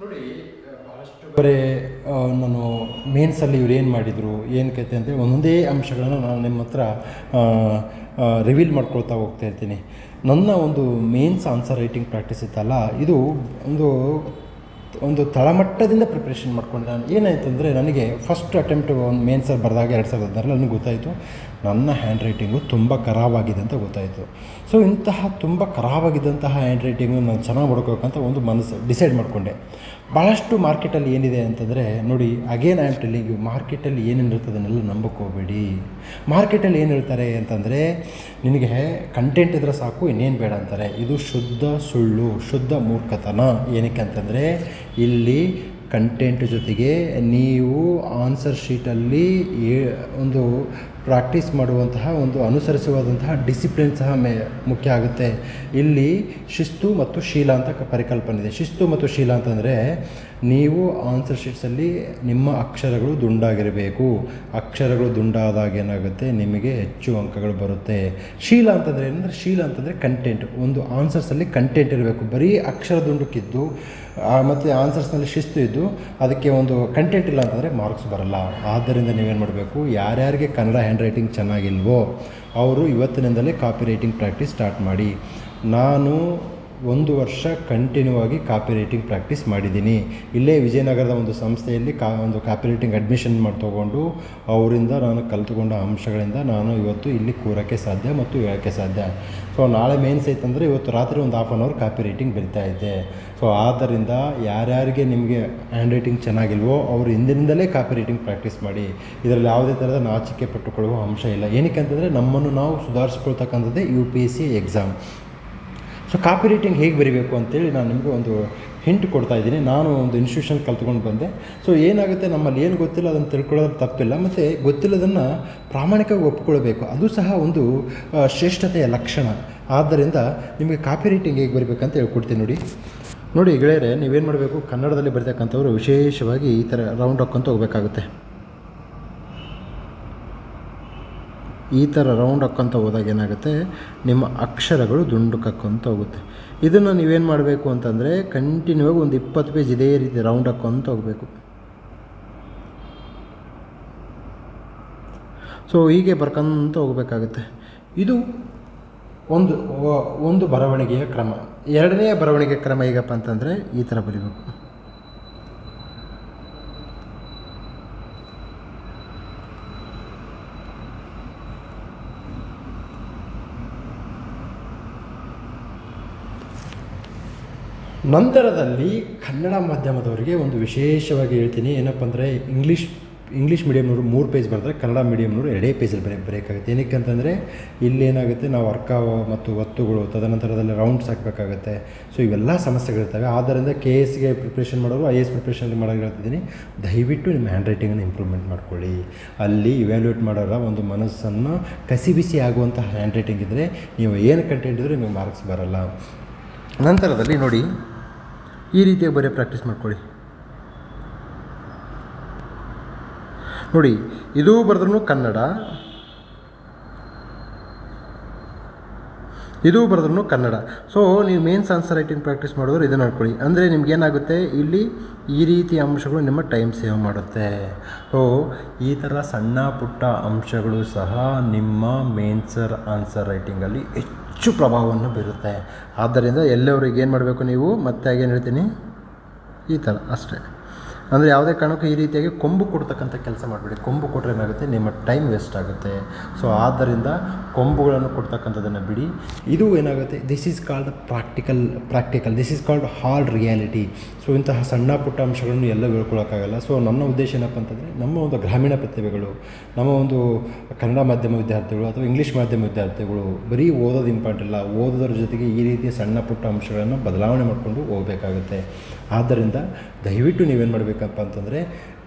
ನೋಡಿ ಬಹಳಷ್ಟು ಬರೀ ನಾನು ಮೇನ್ಸಲ್ಲಿ ಇವ್ರು ಏನು ಮಾಡಿದರು, ಏನು ಕತೆ ಅಂತೇಳಿ ಒಂದೊಂದೇ ಅಂಶಗಳನ್ನು ನಾನು ನಿಮ್ಮ ಹತ್ರ ರಿವೀಲ್ ಮಾಡ್ಕೊಳ್ತಾ ಹೋಗ್ತಾ ಇರ್ತೀನಿ. ನನ್ನ ಒಂದು ಮೇನ್ಸ್ ಆನ್ಸರ್ ರೈಟಿಂಗ್ ಪ್ರಾಕ್ಟೀಸ್ ಇತ್ತಲ್ಲ, ಇದು ಒಂದು ಒಂದು ತಳಮಟ್ಟದಿಂದ ಪ್ರಿಪ್ರೇಷನ್ ಮಾಡ್ಕೊಂಡೆ ನಾನು. ಏನಾಯ್ತಂದರೆ ನನಗೆ ಫಸ್ಟ್ ಅಟೆಂಪ್ಟ್ ಒಂದು ಮೇನ್ ಸರ್ ಬರೆದಾಗ ಎರಡು ಸಾವಿರದ ಹದಿನಾರಲ್ಲಿ ನನಗೆ ಗೊತ್ತಾಯಿತು, ನನ್ನ ಹ್ಯಾಂಡ್ ರೈಟಿಂಗು ತುಂಬ ಖರಾಬಾಗಿದೆ ಅಂತ ಗೊತ್ತಾಯಿತು. ಸೊ ಇಂತಹ ತುಂಬ ಖರಾಬಾಗಿದ್ದಂತಹ ಹ್ಯಾಂಡ್ ರೈಟಿಂಗು ನಾನು ಚೆನ್ನಾಗಿ ಮಾಡ್ಕೋಬೇಕಂತ ಒಂದು ಮನಸ್ಸು ಡಿಸೈಡ್ ಮಾಡಿಕೊಂಡೆ. ಭಾಳಷ್ಟು ಮಾರ್ಕೆಟಲ್ಲಿ ಏನಿದೆ ಅಂತಂದರೆ, ನೋಡಿ again I am telling you ಮಾರ್ಕೆಟಲ್ಲಿ ಏನೇನಿರ್ತದೆ ಅದನ್ನೆಲ್ಲ ನಂಬಕ್ಕೆ ಮಾರ್ಕೆಟಲ್ಲಿ ಏನು ಹೇಳ್ತಾರೆ ಅಂತಂದರೆ, ನಿನಗೆ ಕಂಟೆಂಟ್ ಇದ್ರೆ ಸಾಕು, ಇನ್ನೇನು ಬೇಡ ಅಂತಾರೆ. ಇದು ಶುದ್ಧ ಸುಳ್ಳು, ಶುದ್ಧ ಮೂರ್ಖತನ. ಏನಕ್ಕೆ ಅಂತಂದರೆ, ಇಲ್ಲಿ ಕಂಟೆಂಟ್ ಜೊತೆಗೆ ನೀವು ಆನ್ಸರ್ ಶೀಟಲ್ಲಿ ಒಂದು ಪ್ರಾಕ್ಟೀಸ್ ಮಾಡುವಂತಹ ಒಂದು ಅನುಸರಿಸುವಾದಂತಹ ಡಿಸಿಪ್ಲಿನ್ ಸಹ ಮೇ ಮುಖ್ಯ ಆಗುತ್ತೆ. ಇಲ್ಲಿ ಶಿಸ್ತು ಮತ್ತು ಶೀಲ ಅಂತ ಪರಿಕಲ್ಪನೆ ಇದೆ. ಶಿಸ್ತು ಮತ್ತು ಶೀಲ ಅಂತಂದರೆ ನೀವು ಆನ್ಸರ್ ಶೀಟ್ಸಲ್ಲಿ ನಿಮ್ಮ ಅಕ್ಷರಗಳು ದುಂಡಾಗಿರಬೇಕು. ಅಕ್ಷರಗಳು ದುಂಡಾದಾಗ ಏನಾಗುತ್ತೆ? ನಿಮಗೆ ಹೆಚ್ಚು ಅಂಕಗಳು ಬರುತ್ತೆ. ಶೀಲ ಅಂತಂದರೆ ಏನಂದರೆ, ಶೀಲ ಅಂತಂದರೆ ಕಂಟೆಂಟ್ ಒಂದು ಆನ್ಸರ್ಸಲ್ಲಿ ಕಂಟೆಂಟ್ ಇರಬೇಕು. ಬರೀ ಅಕ್ಷರ ದುಂಡುಕ್ಕಿದ್ದು ಮತ್ತು ಆನ್ಸರ್ಸ್ನಲ್ಲಿ ಶಿಸ್ತು ಇದ್ದು, ಅದಕ್ಕೆ ಒಂದು ಕಂಟೆಂಟ್ ಇಲ್ಲ ಅಂತಂದರೆ ಮಾರ್ಕ್ಸ್ ಬರಲ್ಲ. ಆದ್ದರಿಂದ ನೀವೇನು ಮಾಡಬೇಕು? ಯಾರ್ಯಾರಿಗೆ ಕನ್ನಡ ಹ್ಯಾಂಡ್ ರೈಟಿಂಗ್ ಚೆನ್ನಾಗಿಲ್ವೋ ಅವರು ಇವತ್ತಿನಿಂದಲೇ ಕಾಪಿ ರೈಟಿಂಗ್ ಪ್ರಾಕ್ಟೀಸ್ ಸ್ಟಾರ್ಟ್ ಮಾಡಿ. ನಾನು ಒಂದು ವರ್ಷ ಕಂಟಿನ್ಯೂ ಆಗಿ ಕಾಪಿ ರೈಟಿಂಗ್ ಪ್ರಾಕ್ಟೀಸ್ ಮಾಡಿದ್ದೀನಿ. ಇಲ್ಲೇ ವಿಜಯನಗರದ ಒಂದು ಸಂಸ್ಥೆಯಲ್ಲಿ ಕಾ, ಒಂದು ಕಾಪಿ ರೈಟಿಂಗ್ ಅಡ್ಮಿಷನ್ ಮಾಡಿ ತೊಗೊಂಡು ಅವರಿಂದ ನಾನು ಕಲಿತುಕೊಂಡ ಅಂಶಗಳಿಂದ ನಾನು ಇವತ್ತು ಇಲ್ಲಿ ಕೂರೋಕ್ಕೆ ಸಾಧ್ಯ ಮತ್ತು ಹೇಳೋಕ್ಕೆ ಸಾಧ್ಯ. ಸೊ ನಾಳೆ ಮೇನ್ಸ್ ಐತಂದರೆ ಇವತ್ತು ರಾತ್ರಿ ಒಂದು half an hour copy writing ಬರಿತಾ ಇದ್ದೆ. ಸೊ ಆದ್ದರಿಂದ ಯಾರ್ಯಾರಿಗೆ ನಿಮಗೆ ಹ್ಯಾಂಡ್ ರೈಟಿಂಗ್ ಚೆನ್ನಾಗಿಲ್ವೋ ಅವರು ಹಿಂದಿನಿಂದಲೇ ಕಾಪಿ ರೈಟಿಂಗ್ ಪ್ರಾಕ್ಟೀಸ್ ಮಾಡಿ. ಇದರಲ್ಲಿ ಯಾವುದೇ ಥರದ ನಾಚಿಕೆ ಪಟ್ಟುಕೊಳ್ಳುವ ಅಂಶ ಇಲ್ಲ. ಏನಕ್ಕೆ ಅಂತಂದರೆ ನಮ್ಮನ್ನು ನಾವು ಸುಧಾರಿಸ್ಕೊಳ್ತಕ್ಕಂಥದ್ದೇ U P S C exam so copy writing ಹೇಗೆ ಬರಿಬೇಕು ಅಂತೇಳಿ ನಾನು ನಿಮಗೆ ಒಂದು ಹಿಂಟ್ ಕೊಡ್ತಾ ಇದ್ದೀನಿ. ನಾನು ಒಂದು ಇನ್ಸ್ಟಿಟ್ಯೂಷನ್ ಕಲ್ತ್ಕೊಂಡು ಬಂದೆ. ಸೊ ಏನಾಗುತ್ತೆ? ನಮ್ಮಲ್ಲಿ ಏನು ಗೊತ್ತಿಲ್ಲ, ಅದನ್ನು ತಿಳ್ಕೊಳ್ಳೋದು ತಪ್ಪಿಲ್ಲ. ಮತ್ತು ಗೊತ್ತಿಲ್ಲದನ್ನು ಪ್ರಾಮಾಣಿಕವಾಗಿ ಒಪ್ಕೊಳ್ಬೇಕು. ಅದು ಸಹ ಒಂದು ಶ್ರೇಷ್ಠತೆಯ ಲಕ್ಷಣ. ಆದ್ದರಿಂದ ನಿಮಗೆ ಕಾಪಿ ರೈಟಿಂಗ್ ಹೇಗೆ ಬರಬೇಕಂತ ಹೇಳ್ಕೊಡ್ತೀನಿ ನೋಡಿ. ನೋಡಿ ಗೆಳೆಯರೆ, ನೀವೇನು ಮಾಡಬೇಕು? ಕನ್ನಡದಲ್ಲಿ ಬರ್ತಕ್ಕಂಥವ್ರು ವಿಶೇಷವಾಗಿ ಈ ಥರ ರೌಂಡ್ ಹಾಕ್ಕೊಂತ ಹೋಗಬೇಕಾಗುತ್ತೆ. ಈ ಥರ ರೌಂಡ್ ಹಾಕ್ಕೊಂತ ಹೋದಾಗ ಏನಾಗುತ್ತೆ? ನಿಮ್ಮ ಅಕ್ಷರಗಳು ದುಂಡುಕಕ್ಕೊಂತ ಹೋಗುತ್ತೆ. ಇದನ್ನು ನೀವೇನು ಮಾಡಬೇಕು ಅಂತಂದರೆ ಕಂಟಿನ್ಯೂ ಆಗಿ ಒಂದು ಇಪ್ಪತ್ತು ಪೇಜ್ ಇದೇ ರೀತಿ ರೌಂಡ್ ಹಾಕ್ಕೊಂತ ಹೋಗಬೇಕು. ಸೊ ಹೀಗೆ ಬರ್ಕೊಂತ ಹೋಗಬೇಕಾಗುತ್ತೆ. ಇದು ಒಂದು ಒಂದು ಬರವಣಿಗೆಯ ಕ್ರಮ. ಎರಡನೆಯ ಬರವಣಿಗೆ ಕ್ರಮ ಹೇಗಪ್ಪ ಅಂತಂದರೆ ಈ ಥರ ಬರಿಬೇಕು. ನಂತರದಲ್ಲಿ ಕನ್ನಡ ಮಾಧ್ಯಮದವರಿಗೆ ಒಂದು ವಿಶೇಷವಾಗಿ ಹೇಳ್ತೀನಿ. ಏನಪ್ಪ ಅಂದರೆ ಇಂಗ್ಲೀಷ್ ಇಂಗ್ಲೀಷ್ ಮೀಡಿಯಮ್ನವರು ಮೂರು ಪೇಜ್ ಬರೆದ್ರೆ ಕನ್ನಡ ಮೀಡಿಯಮ್ನವರು ಎರಡೇ ಪೇಜಲ್ಲಿ ಬರೀ ಬರೆಯೋಕ್ಕಾಗುತ್ತೆ ಏನಕ್ಕೆ ಅಂತಂದರೆ ಇಲ್ಲೇನಾಗುತ್ತೆ ನಾವು ಅರ್ಕ ಮತ್ತು ಒತ್ತುಗಳು ತದನಂತರದಲ್ಲಿ ರೌಂಡ್ಸ್ ಹಾಕಬೇಕಾಗುತ್ತೆ. ಸೊ ಇವೆಲ್ಲ ಸಮಸ್ಯೆಗಳಿರ್ತವೆ. ಆದ್ದರಿಂದ ಕೆ ಎಸ್ಗೆ ಪ್ರಿಪ್ರೇಷನ್ ಮಾಡೋರು ಐ ಎಸ್ ಪ್ರಿಪ್ರೇಷನ್ ಮಾಡೋರು ಹೇಳ್ತಿದ್ದೀನಿ ದಯವಿಟ್ಟು ನಿಮ್ಮ ಹ್ಯಾಂಡ್ ರೈಟಿಂಗನ್ನು ಇಂಪ್ರೂವ್ಮೆಂಟ್ ಮಾಡ್ಕೊಳ್ಳಿ. ಅಲ್ಲಿ ಇವ್ಯಾಲ್ಯೂಯೇಟ್ ಮಾಡೋರ ಒಂದು ಮನಸ್ಸನ್ನು ಕಸಿ ಬಿಸಿ ಆಗುವಂಥ ಹ್ಯಾಂಡ್ ರೈಟಿಂಗ್ ಇದ್ದರೆ ನೀವು ಏನು ಕಂಟೆಂಟ್ ಇದ್ದರೂ ನಿಮಗೆ ಮಾರ್ಕ್ಸ್ ಬರಲ್ಲ. ನಂತರದಲ್ಲಿ ನೋಡಿ ಈ ರೀತಿಯಾಗಿ ಬರೀ ಪ್ರಾಕ್ಟೀಸ್ ಮಾಡ್ಕೊಳ್ಳಿ. ನೋಡಿ ಇದು ಬರೆದ್ರೂ ಕನ್ನಡ ಇದು ಬರೆದ್ರೂ ಕನ್ನಡ. ಸೊ ನೀವು ಮೇನ್ಸ್ ಆನ್ಸರ್ ರೈಟಿಂಗ್ ಪ್ರಾಕ್ಟೀಸ್ ಮಾಡಿದ್ರೆ ಇದನ್ನು ನೋಡ್ಕೊಳ್ಳಿ. ಅಂದರೆ ನಿಮ್ಗೇನಾಗುತ್ತೆ ಇಲ್ಲಿ ಈ ರೀತಿ ಅಂಶಗಳು ನಿಮ್ಮ ಟೈಮ್ ಸೇವ್ ಮಾಡುತ್ತೆ. ಸೊ ಈ ಥರ ಸಣ್ಣ ಪುಟ್ಟ ಅಂಶಗಳು ಸಹ ನಿಮ್ಮ ಮೇನ್ಸರ್ ಆನ್ಸರ್ ರೈಟಿಂಗಲ್ಲಿ ಹೆಚ್ಚು ಪ್ರಭಾವವನ್ನು ಬೀರುತ್ತೆ. ಆದ್ದರಿಂದ ಎಲ್ಲವರಿಗೆ ಏನು ಮಾಡಬೇಕು ನೀವು? ಮತ್ತೆ ಆಗೇನು ಹೇಳ್ತೀನಿ? ಈ ಥರ ಅಷ್ಟೇ. ಅಂದರೆ ಯಾವುದೇ ಕಾರಣಕ್ಕೂ ಈ ರೀತಿಯಾಗಿ ಕೊಂಬು ಕೊಡ್ತಕ್ಕಂಥ ಕೆಲಸ ಮಾಡಬೇಡಿ. ಕೊಂಬು ಕೊಟ್ಟರೆ ಏನಾಗುತ್ತೆ? ನಿಮ್ಮ ಟೈಮ್ ವೇಸ್ಟ್ ಆಗುತ್ತೆ. ಸೊ ಆದ್ದರಿಂದ ಕೊಂಬುಗಳನ್ನು ಕೊಡ್ತಕ್ಕಂಥದ್ದನ್ನು ಬಿಡಿ. ಇದು ಏನಾಗುತ್ತೆ? This is called practical practical this is called hard reality so ಇಂತಹ ಸಣ್ಣ ಪುಟ್ಟ ಅಂಶಗಳನ್ನು ಎಲ್ಲ ಹೇಳ್ಕೊಳಕ್ಕಾಗಲ್ಲ. ಸೊ ನನ್ನ ಉದ್ದೇಶ ಏನಪ್ಪ ಅಂತಂದರೆ, ನಮ್ಮ ಒಂದು ಗ್ರಾಮೀಣ ಪ್ರತಿಭೆಗಳು, ನಮ್ಮ ಒಂದು ಕನ್ನಡ ಮಾಧ್ಯಮ ವಿದ್ಯಾರ್ಥಿಗಳು ಅಥವಾ ಇಂಗ್ಲೀಷ್ ಮಾಧ್ಯಮ ವಿದ್ಯಾರ್ಥಿಗಳು ಬರೀ ಓದೋದು ಇಂಪಾರ್ಟೆಂಟ್ ಇಲ್ಲ ಓದೋದ್ರ ಜೊತೆಗೆ ಈ ರೀತಿಯ ಸಣ್ಣ ಪುಟ್ಟ ಅಂಶಗಳನ್ನು ಬದಲಾವಣೆ ಮಾಡಿಕೊಂಡು ಹೋಗಬೇಕಾಗುತ್ತೆ. ಆದ್ದರಿಂದ ದಯವಿಟ್ಟು ನೀವೇನು ಮಾಡಬೇಕಪ್ಪ ಅಂತಂದರೆ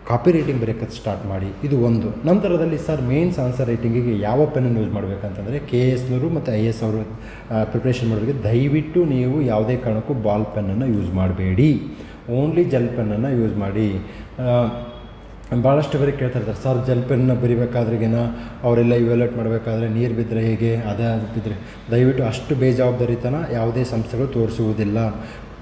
ಕಾಪಿ ರೈಟಿಂಗ್ ಬರೆಯೋಕ್ಕೆ ಸ್ಟಾರ್ಟ್ ಮಾಡಿ. ಇದು ಒಂದು. ನಂತರದಲ್ಲಿ ಸರ್ ಮೇನ್ಸ್ ಆನ್ಸರ್ ರೈಟಿಂಗಿಗೆ ಯಾವ ಪೆನ್ನನ್ನು ಯೂಸ್ ಮಾಡಬೇಕಂತಂದರೆ ಕೆ ಎಸ್ನವರು ಮತ್ತು ಐ ಎಸ್ ಅವರು ಪ್ರಿಪ್ರೇಷನ್ ಮಾಡೋರಿಗೆ ದಯವಿಟ್ಟು ನೀವು ಯಾವುದೇ ಕಾರಣಕ್ಕೂ ಬಾಲ್ ಪೆನ್ನನ್ನು ಯೂಸ್ ಮಾಡಬೇಡಿ. ಓನ್ಲಿ ಜೆಲ್ ಪೆನ್ನನ್ನು ಯೂಸ್ ಮಾಡಿ. ಭಾಳಷ್ಟು ಬರೀ ಕೇಳ್ತಾ ಇರ್ತಾರೆ. ಸರ್ ಜೆಲ್ ಪೆನ್ನ ಬರಿಬೇಕಾದ್ರಿಗೇನ ಅವರೆಲ್ಲ ಇವ್ಯಾಲ್ಯೂಟ್ ಮಾಡಬೇಕಾದ್ರೆ ನೀರು ಬಿದ್ದರೆ ಹೇಗೆ? ಅದೇ ಅದು ಬಿದ್ದರೆ ದಯವಿಟ್ಟು ಅಷ್ಟು ಬೇಜವಾಬ್ದಾರಿತನ ಯಾವುದೇ ಸಂಸ್ಥೆಗಳು ತೋರಿಸುವುದಿಲ್ಲ.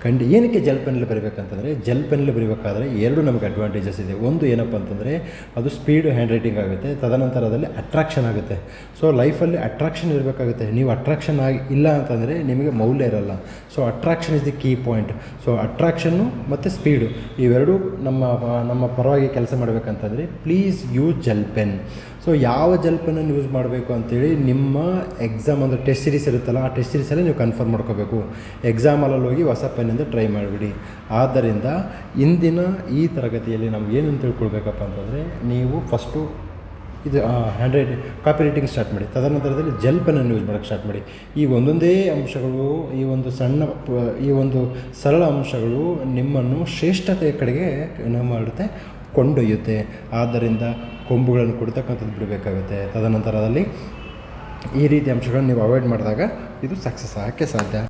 ಖಂಡಿ ಏನಕ್ಕೆ ಜೆಲ್ ಪೆನ್ನಲ್ಲಿ ಬರೀಬೇಕಂತಂದರೆ, ಜೆಲ್ ಪೆನ್ನಲ್ಲಿ ಬರೀಬೇಕಾದ್ರೆ ಎರಡು ನಮಗೆ ಅಡ್ವಾಂಟೇಜಸ್ ಇದೆ. ಒಂದು ಏನಪ್ಪ ಅಂತಂದರೆ, ಅದು ಸ್ಪೀಡ್ ಹ್ಯಾಂಡ್ ರೈಟಿಂಗ್ ಆಗುತ್ತೆ ತದನಂತರದಲ್ಲಿ ಅಟ್ರಾಕ್ಷನ್ ಆಗುತ್ತೆ. ಸೊ ಲೈಫಲ್ಲಿ ಅಟ್ರಾಕ್ಷನ್ ಇರಬೇಕಾಗುತ್ತೆ. ನೀವು ಅಟ್ರಾಕ್ಷನ್ ಆಗಿ ಇಲ್ಲ ಅಂತಂದರೆ ನಿಮಗೆ ಮೌಲ್ಯ ಇರಲ್ಲ. So attraction is the key point so attraction ಮತ್ತು ಸ್ಪೀಡು ಇವೆರಡೂ ನಮ್ಮ ನಮ್ಮ ಪರವಾಗಿ ಕೆಲಸ ಮಾಡಬೇಕಂತಂದರೆ please use gel pen so ಯಾವ ಜೆಲ್ ಯೂಸ್ ಮಾಡಬೇಕು ಅಂತೇಳಿ ನಿಮ್ಮ ಎಕ್ಸಾಮ್ ಅಂದರೆ ಟೆಸ್ಟ್ ಸೀರೀಸ್ ಇರುತ್ತಲ್ಲ, ಆ ಟೆಸ್ಟ್ ಸೀರೀಸಲ್ಲೇ ನೀವು ಕನ್ಫರ್ಮ್ ಮಾಡ್ಕೋಬೇಕು. ಎಕ್ಸಾಮಲ್ಲಿ ಹೋಗಿ ಹೊಸ ಪೆನ್ನಿಂದ ಟ್ರೈ ಮಾಡಿಬಿಡಿ. ಆದ್ದರಿಂದ ಇಂದಿನ ಈ ತರಗತಿಯಲ್ಲಿ ನಾವು ಏನಂತ ತಿಳ್ಕೊಳ್ಬೇಕಪ್ಪ ಅಂತಂದರೆ ನೀವು ಫಸ್ಟು ಇದು hand writing copy writing start ಮಾಡಿ. ತದನಂತರದಲ್ಲಿ ಜೆಲ್ ಪೆನ್ನನ್ನು ಯೂಸ್ ಮಾಡೋಕ್ಕೆ ಸ್ಟಾರ್ಟ್ ಮಾಡಿ. ಈ ಒಂದೊಂದೇ ಅಂಶಗಳು, ಈ ಒಂದು ಸಣ್ಣ, ಈ ಒಂದು ಸರಳ ಅಂಶಗಳು ನಿಮ್ಮನ್ನು ಶ್ರೇಷ್ಠತೆಯ ಕಡೆಗೆ ಏನು ಮಾಡುತ್ತೆ? ಕೊಂಡೊಯ್ಯುತ್ತೆ. ಆದ್ದರಿಂದ ಕೊಂಬುಗಳನ್ನು ಕೊಡ್ತಕ್ಕಂಥದ್ದು ಬಿಡಬೇಕಾಗುತ್ತೆ. ತದನಂತರದಲ್ಲಿ ಈ ರೀತಿ ಅಂಶಗಳನ್ನು ನೀವು ಅವಾಯ್ಡ್ ಮಾಡಿದಾಗ ಇದು ಸಕ್ಸಸ್ ಆಗೋಕ್ಕೆ ಸಾಧ್ಯ.